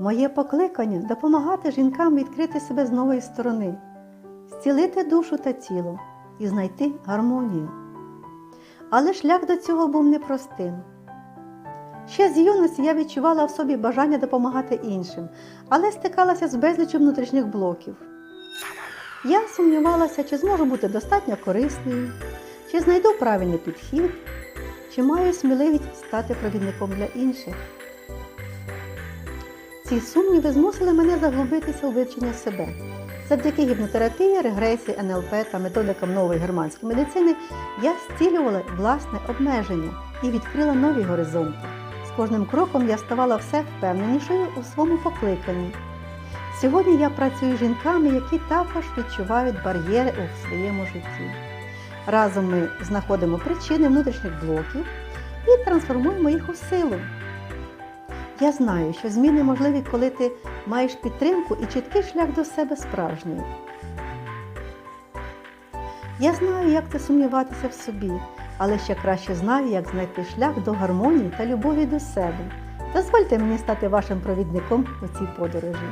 Моє покликання допомагати жінкам відкрити себе з нової сторони, зцілити душу та тіло і знайти гармонію. Але шлях до цього був непростим. Ще з юності я відчувала в собі бажання допомагати іншим, але стикалася з безліччю внутрішніх блоків. Я сумнівалася, чи зможу бути достатньо корисною, чи знайду правильний підхід, чи маю сміливість стати провідником для інших. Ці сумніви змусили мене заглибитися у вивчення себе. Завдяки гіпнотерапії, регресії, НЛП та методикам нової германської медицини я зцілювала власне обмеження і відкрила нові горизонти. З кожним кроком я ставала все впевненішою у своєму покликанні. Сьогодні я працюю з жінками, які також відчувають бар'єри у своєму житті. Разом ми знаходимо причини внутрішніх блоків і трансформуємо їх у силу. Я знаю, що зміни можливі, коли ти маєш підтримку і чіткий шлях до себе справжній. Я знаю, як це сумніватися в собі, але ще краще знаю, як знайти шлях до гармонії та любові до себе. Дозвольте мені стати вашим провідником у цій подорожі.